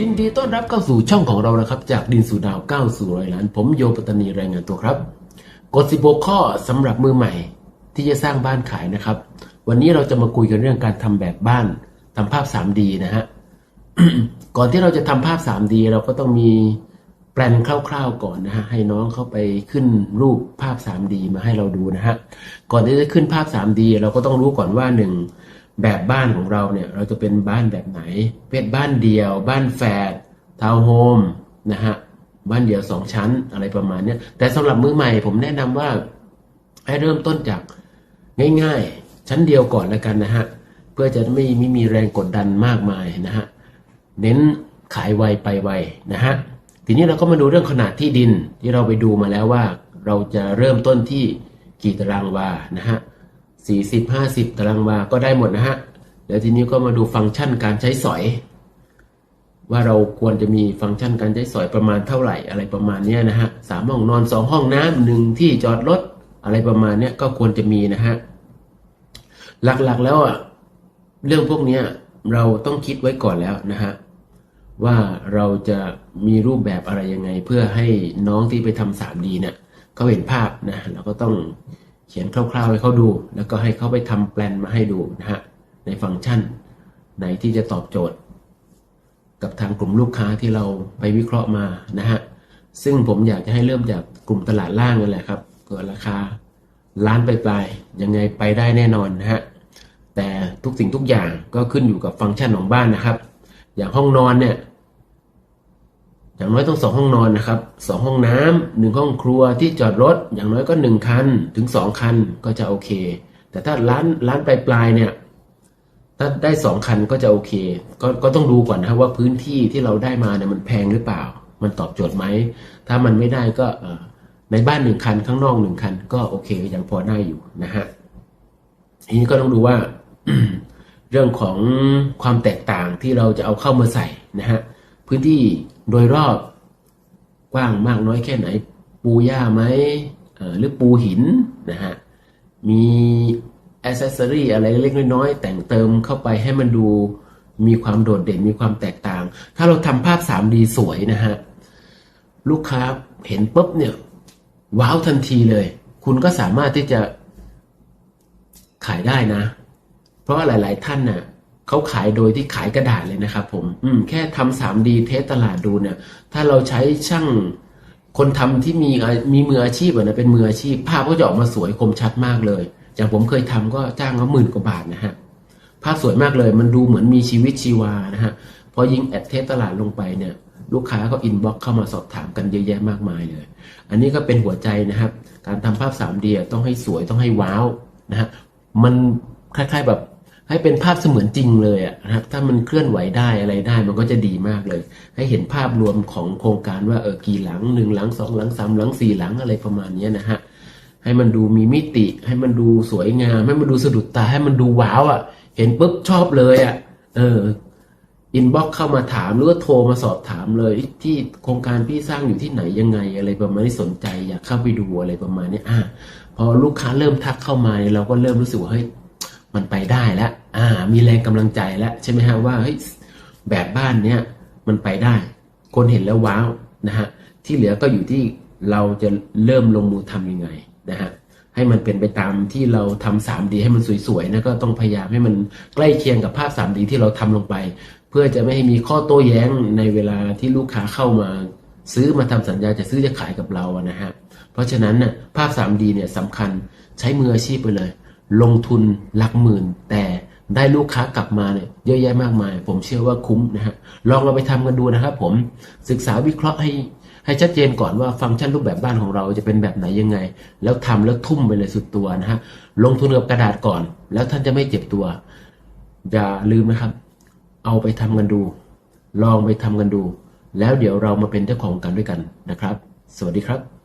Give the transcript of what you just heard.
ยินดีต้อนรับเข้าสู่ช่องของเรานะครับ จากดินสู่ดาวก้าวสู่ร้อยล้าน ผมโยปตนีรายงานตัวครับกฎ16ข้อสำหรับมือใหม่ที่จะสร้างบ้านขายนะครับ วันนี้เราจะมาคุยกันเรื่องการทำแบบบ้านทำภาพ 3D นะฮะก่อนที่เราจะทำภาพ 3D เราก็ต้องมีแปลนคร่าวๆก่อนนะฮะให้น้องเข้าไปขึ้นรูปภาพ 3D มาให้เราดูนะฮะก่อนที่จะขึ้นภาพ 3D เราก็ต้องรู้ก่อนว่าหนึ่ง แบบบ้านของเราเนี่ยเราจะเป็นบ้านแบบไหน เป็นบ้านเดียว บ้านแฝดทาวน์โฮมนะฮะบ้านเดียวสองชั้นอะไรประมาณเนี้ยแต่สำหรับมือใหม่ผมแนะนำว่าให้เริ่มต้นจากง่ายๆ ชั้นเดียวก่อนแล้วกันนะฮะเพื่อจะไม่ไม่มีแรงกดดันมากมายนะฮะเน้นขายไวไปไวนะฮะทีนี้เราก็มาดูเรื่องขนาดที่ดินที่เราไปดูมาแล้วว่า เราจะเริ่มต้นที่กี่ตารางวานะฮะ สี่สิบห้าสิบตารางวา ก็ได้หมดนะฮะ แล้วทีนี้ก็มาดูฟังก์ชันการใช้สอย ว่าเราควรจะมีฟังก์ชันการใช้สอยประมาณเท่าไหร่อะไรประมาณนี้นะฮะสามห้องนอนสองห้องน้ำหนึ่งที่จอดรถอะไรประมาณนี้ก็ควรจะมีนะฮะ หลักๆแล้วอะเรื่องพวกนี้เราต้องคิดไว้ก่อนแล้วนะฮะว่าเราจะมีรูปแบบอะไรยังไง เพื่อให้น้องที่ไปทำ 3D เนี่ยเขาเห็นภาพนะเราก็ต้อง เขียนคร่าวๆให้เขาดู แล้วก็ให้เขาไปทำแปลนมาให้ดูนะฮะในฟังก์ชันไหนที่จะตอบโจทย์ กับทางกลุ่มลูกค้าที่เราไปวิเคราะห์มานะฮะซึ่งผมอยากจะให้เริ่มจากกลุ่มตลาดล่างนั่นแหละครับเกิดราคาล้านไปปลายๆยังไงไปได้แน่นอนนะฮะแต่ทุกสิ่งทุกอย่างก็ขึ้นอยู่กับฟังก์ชันของบ้านนะครับ อย่างห้องนอนเนี่ย อย่างน้อยต้องสองห้องนอนนะครับสองห้องน้ำหนึ่งห้องครัวที่จอดรถ อย่างน้อยก็หนึ่งคันถึงสองคันก็จะโอเค แต่ถ้าร้านร้านปลายปลายเนี่ยถ้าได้สองคันก็จะโอเค ก็ก็ต้องดูก่อนนะครับว่าพื้นที่ที่เราได้มาเนี่ยมันแพงหรือเปล่า มันตอบโจทย์ไหม ถ้ามันไม่ได้ก็ในบ้านหนึ่งคันข้างนอกหนึ่งคัน ก็โอเคยังพอได้อยู่นะฮะทีนี้ก็ต้องดูว่าเรื่องของความแตกต่างที่เราจะเอาเข้ามาใส่นะฮะพื้นที่ โดยรอบกว้างมากน้อยแค่ไหน ปูหญ้าไหมหรือปูหินนะฮะมีอ c เซสซอรี่อะไรเล็กน้อยๆ แต่งเติมเข้าไปให้มันดูมีความโดดเด่นมีความแตกต่าง ถ้าเราทำภาพ 3D สวยนะฮะ ลูกค้าเห็นปุ๊บเนี่ย ว้าวทันทีเลย คุณก็สามารถที่จะขายได้นะ เพราะว่าหลาย ๆ ท่านน่ะ เขาขายโดยที่ขายกระดาษเลยนะครับผม อืม แค่ทำ 3D เทสตลาดดูเนี่ย ถ้าเราใช้ช่างคนทำที่มีมีมืออาชีพอะนะเป็นมืออาชีพ ภาพก็จะออกมาสวยคมชัดมากเลย อย่างผมเคยทำก็จ้างเขาหมื่นกว่าบาทนะฮะ ภาพสวยมากเลย มันดูเหมือนมีชีวิตชีวานะฮะ พอยิงแอดเทสตลาดลงไปเนี่ย ลูกค้าก็อินบ็อกเข้ามาสอบถามกันเยอะแยะมากมายเลย อันนี้ก็เป็นหัวใจนะครับ การทำภาพ 3D อะต้องให้สวยต้องให้ว้าวนะฮะ มันคล้ายๆแบบ ให้เป็นภาพเสมือนจริงเลยอะนะครับ ถ้ามันเคลื่อนไหวได้อะไรได้มันก็จะดีมากเลย ให้เห็นภาพรวมของโครงการว่าเออกี่หลังหนึ่งหลังสองหลังสามหลังสี่หลังอะไรประมาณนี้นะฮะให้มันดูมีมิติ ให้มันดูสวยงาม ให้มันดูสะดุดตาให้มันดูว้าวอะ เห็นปุ๊บชอบเลยอะ เอออินบ็อกเข้ามาถามหรือว่าโทรมาสอบถามเลย ที่โครงการพี่สร้างอยู่ที่ไหนยังไง อะไรประมาณนี้สนใจอยากเข้าไปดูอะไรประมาณนี้อะพอลูกค้าเริ่มทักเข้ามาเนี่ยเราก็เริ่มรู้สึกว่าเฮ้ย มันไปได้แล้วอ่า มีแรงกำลังใจแล้วใช่ไหมฮะว่าเฮ้ยแบบบ้านเนี้ยมันไปได้ คนเห็นแล้วว้าวนะฮะที่เหลือก็อยู่ที่เราจะเริ่มลงมือทำยังไงนะฮะให้มันเป็นไปตามที่เราทำ 3D ให้มันสวยๆนะก็ต้องพยายามให้มันใกล้เคียงกับภาพ 3D ที่เราทำลงไป เพื่อจะไม่ให้มีข้อโต้แย้งในเวลาที่ลูกค้าเข้ามา ซื้อมาทำสัญญาจะซื้อจะขายกับเรานะฮะเพราะฉะนั้นน่ะภาพ 3D เนี่ยสำคัญใช้มืออาชีพไปเลย ลงทุนหลักหมื่น แต่ได้ลูกค้ากลับมาเนี่ยเยอะแยะมากมาย ผมเชื่อว่าคุ้มนะฮะลองเราไปทำกันดูนะครับผมศึกษาวิเคราะห์ให้ให้ชัดเจนก่อนว่าฟังก์ชันรูปแบบบ้านของเราจะเป็นแบบไหนยังไง แล้วทำแล้วทุ่มไปเลยสุดตัวนะฮะลงทุนกับกระดาษก่อน แล้วท่านจะไม่เจ็บตัว อย่าลืมนะครับ เอาไปทำกันดู ลองไปทำกันดู แล้วเดี๋ยวเรามาเป็นเจ้าของกันด้วยกันนะครับ สวัสดีครับ